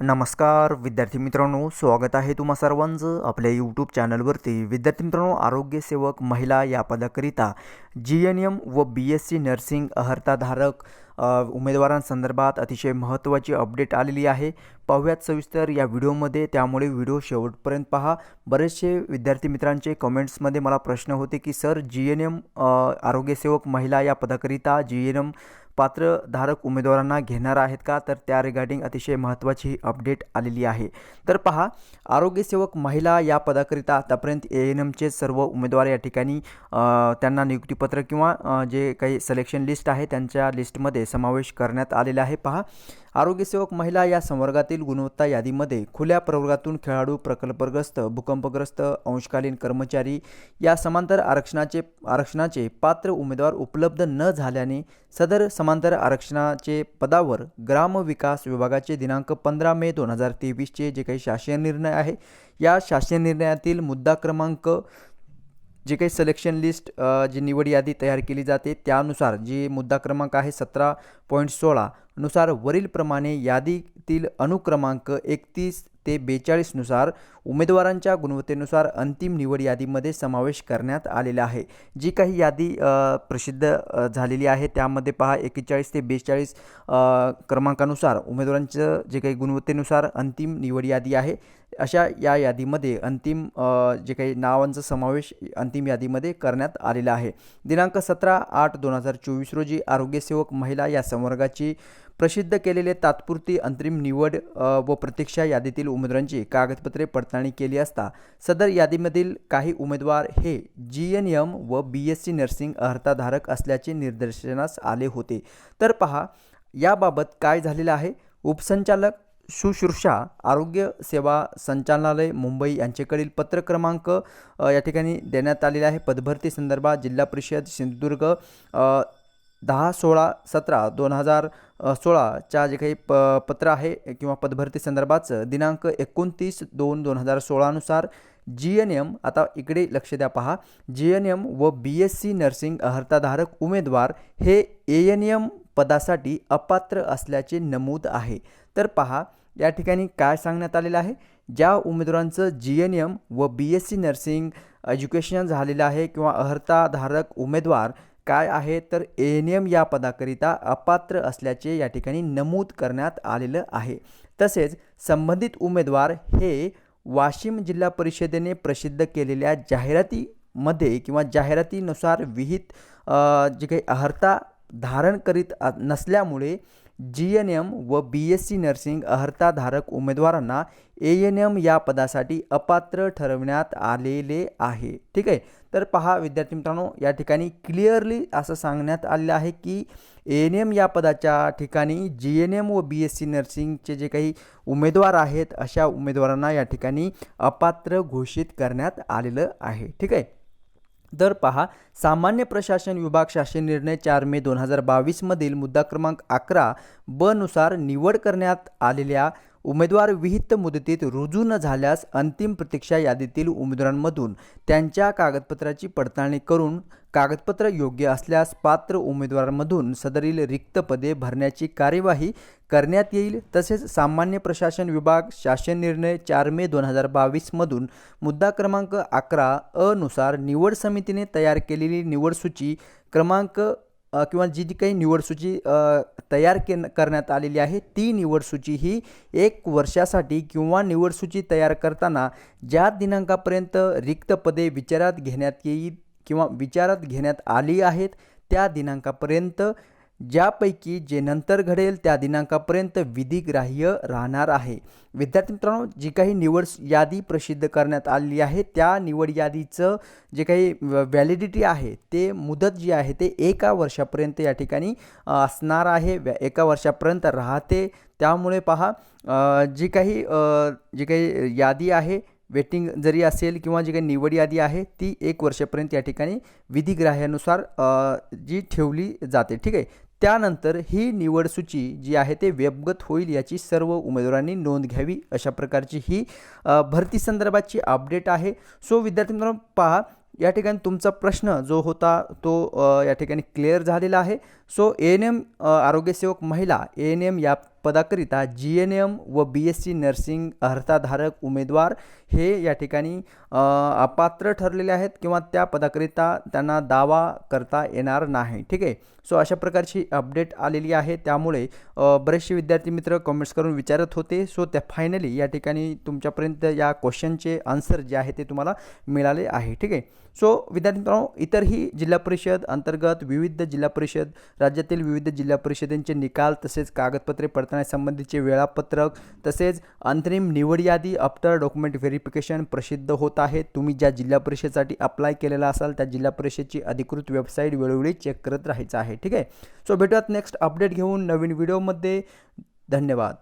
नमस्कार विद्यार्थी मित्रांनो स्वागत आहे तुम्हा सर्वांचं आपल्या यूट्यूब चॅनलवरती. विद्यार्थी मित्रांनो आरोग्यसेवक महिला या पदाकरिता जी एन एम व बी एस सी नर्सिंग अहर्ताधारक उमेदवारांसंदर्भात अतिशय महत्त्वाची अपडेट आलेली आहे. पाहूयात सविस्तर या व्हिडिओमध्ये. त्यामुळे व्हिडिओ शेवटपर्यंत पहा. बरेचसे विद्यार्थी मित्रांचे कमेंट्समध्ये मला प्रश्न होते की सर जी एन एम आरोग्यसेवक महिला या पदाकरिता जी एन एम पात्रधारक उमेदवारांना घेणार आहेत का? तर त्या रिगार्डिंग अतिशय महत्त्वाची अपडेट आलेली आहे. तर पहा आरोग्यसेवक महिला या पदाकरिता आतापर्यंत ए एन एमचे सर्व उमेदवार या ठिकाणी त्यांना नियुक्तीपत्र किंवा जे काही सिलेक्शन लिस्ट आहे त्यांच्या लिस्टमध्ये समावेश करण्यात आलेला आहे. पहा आरोग्यसेवक महिला या संवर्गातील गुणवत्ता यादीमध्ये खुल्या प्रवर्गातून खेळाडू प्रकल्पग्रस्त भूकंपग्रस्त अंशकालीन कर्मचारी या समांतर आरक्षणाचे आरक्षणाचे पात्र उमेदवार उपलब्ध न झाल्याने सदर समांतर आरक्षणाचे पदावर ग्रामविकास विभागाचे दिनांक पंधरा मे दोन हजार तेवीसचे जे काही शासकीय निर्णय आहे या शासकीय निर्णयातील मुद्दा क्रमांक जे काही सिलेक्शन लिस्ट जी निवड यादी तयार केली जाते त्यानुसार जी मुद्दा क्रमांक आहे सतरा पॉईंट सोळा नुसार वरीलप्रमाणे यादीतील अनुक्रमांक एकतीस ते बेचाळीसनुसार उमेदवारांच्या गुणवत्तेनुसार अंतिम निवड यादीमध्ये समावेश करण्यात आलेला आहे. जी काही यादी प्रसिद्ध झालेली आहे त्यामध्ये पहा एकेचाळीस ते बेचाळीस क्रमांकानुसार उमेदवारांचं जे काही गुणवत्तेनुसार अंतिम निवड यादी आहे अशा या यादीमध्ये अंतिम जे काही नावांचा समावेश अंतिम यादीमध्ये करण्यात आलेला आहे. दिनांक सतरा आठ दोन हजार चोवीस रोजी आरोग्यसेवक महिला या संवर्गाची प्रसिद्ध केलेले तात्पुरती अंतरिम निवड व प्रतीक्षा यादीतील उमेदवारांची कागदपत्रे पडताळणी केली असता सदर यादीमधील काही उमेदवार हे जी एन एम व बी एस सी नर्सिंग अर्हताधारक असल्याचे निदर्शनास आले होते. तर पहा याबाबत काय झालेलं आहे? उपसंचालक सुश्रुषा आरोग्य सेवा संचालनालय मुंबई यांच्याकडील पत्र क्रमांक या ठिकाणी देण्यात आलेला आहे. पदभरती संदर्भात जिल्हा परिषद सिंधुदुर्ग दहा सोळा सतरा दोन हजार सोळाच्या जे काही प पत्र आहे किंवा पदभरती संदर्भाचं दिनांक एकोणतीस दोन दोन हजार सोळानुसार जी एन एम आता इकडे लक्ष द्या पहा जी एन एम व बी एस सी नर्सिंग अर्हताधारक उमेदवार हे ए एन एम पदासाठी अपात्र असल्याचे नमूद आहे. तर पहा या ठिकाणी काय सांगण्यात आलेलं आहे? ज्या उमेदवारांचं जी एन एम व B S C nursing education झालेलं आहे किंवा अर्हताधारक उमेदवार काय आहे तर ए एन एम या पदाकरिता अपात्र असल्याचे या ठिकाणी नमूद करण्यात आलेलं आहे. तसेच संबंधित उमेदवार हे वाशिम जिल्हा परिषदेने प्रसिद्ध केलेल्या जाहिरातीमध्ये किंवा जाहिरातीनुसार विहित जे काही अर्हता धारण करीत नसल्यामुळे जी एन एम व बी एस सी नर्सिंग अर्हताधारक उमेदवारांना ए एन एम या पदासाठी अपात्र ठरवण्यात आलेले आहे. ठीक आहे? तर पहा विद्यार्थी मित्रांनो या ठिकाणी क्लिअरली असं सांगण्यात आलेलं आहे की ए एन एम या पदाच्या ठिकाणी जी एन एम व बी एस सी नर्सिंगचे जे काही उमेदवार आहेत अशा उमेदवारांना या ठिकाणी अपात्र घोषित करण्यात आलेलं आहे. ठीक आहे? तर पहा सामान्य प्रशासन विभाग शासन निर्णय चार मे दोन हजार बावीसमधील मुद्दा क्रमांक अकरा ब नुसार निवड करण्यात आलेल्या उमेदवार विहित मुदतीत रुजू न झाल्यास अंतिम प्रतीक्षा यादीतील उमेदवारांमधून त्यांच्या कागदपत्राची पडताळणी करून कागदपत्र योग्य असल्यास पात्र उमेदवारांमधून सदरील रिक्त पदे भरण्याची कार्यवाही करण्यात येईल. तसेच सामान्य प्रशासन विभाग शासन निर्णय चार मे दोन हजार बावीसमधून मुद्दा क्रमांक अकरा अ नुसार निवड समितीने तयार केलेली निवड सूची क्रमांक किंवा जी जी काही निवडसूची तयार के करण्यात आलेली आहे ती निवडसूची ही एक वर्षासाठी किंवा निवडसूची तयार करताना ज्या दिनांकापर्यंत रिक्त पदे विचारात घेण्यात येईल किंवा विचारात घेण्यात आली आहेत त्या दिनांकापर्यंत ज्यापैकी जे नंतर घडेल त्या दिनांकापर्यंत विधिग्राह्य राहणार आहे. विद्यार्थी मित्रांनो जी काही निवड यादी प्रसिद्ध करण्यात आलेली आहे त्या निवड यादीचं जे काही व्हॅलिडिटी आहे ते मुदत जी आहे ते एका वर्षापर्यंत या ठिकाणी असणार आहे व्या- एका वर्षापर्यंत राहते. त्यामुळे पहा जी काही जी काही यादी आहे वेटिंग जरी असेल किंवा जी काही निवड यादी आहे ती एक वर्षापर्यंत या ठिकाणी विधिग्राह्यानुसार जी ठेवली जाते. ठीक आहे? त्यानंतर ही निवड सूची जी आहे ते व्यपगत होईल याची सर्व उमेदवारांनी नोंद घ्यावी अशा प्रकारची ही भरती संदर्भाची अपडेट आहे. सो विद्यार्थी मित्रांनो पहा या ठिकाणी तुमचा प्रश्न जो होता तो या ठिकाणी क्लिअर झालेला आहे. सो ए एन एम आरोग्यसेवक महिला ए एन एम या पदाकरिता जी एन एम व बी एस सी नर्सिंग अर्हताधारक उमेदवार हे या ठिकाणी अपात्र ठरलेले आहेत किंवा त्या पदाकरिता त्यांना दावा करता येणार नाही. ठीक आहे? सो अशा प्रकारची अपडेट आलेली आहे. त्यामुळे बरेचसे विद्यार्थी मित्र कमेंट्स करून विचारत होते. सो त्या फायनली या ठिकाणी तुमच्यापर्यंत या क्वेश्चनचे आन्सर जे आहे ते तुम्हाला मिळाले आहे. ठीक आहे? सो विद्यार्थी मित्रांनो इतरही जिल्हा परिषद अंतर्गत विविध जिल्हा परिषद राज्यातील विविध जिल्हा परिषदेंचे निकाल तसेच कागदपत्रे पडताळण्यासंबंधीचे वेळापत्रक तसेच अंतरिम निवड यादी आफ्टर डॉक्युमेंट व्हेरिफिकेशन प्रसिद्ध होत आहे. तुम्ही ज्या जिल्हा परिषदेसाठी अप्लाय केलेला असाल त्या जिल्हा परिषदेची अधिकृत वेबसाईट वेळोवेळी चेक करत राहायचं आहे. ठीक आहे? सो भेटूयात नेक्स्ट अपडेट घेऊन नवीन व्हिडिओमध्ये धन्यवाद.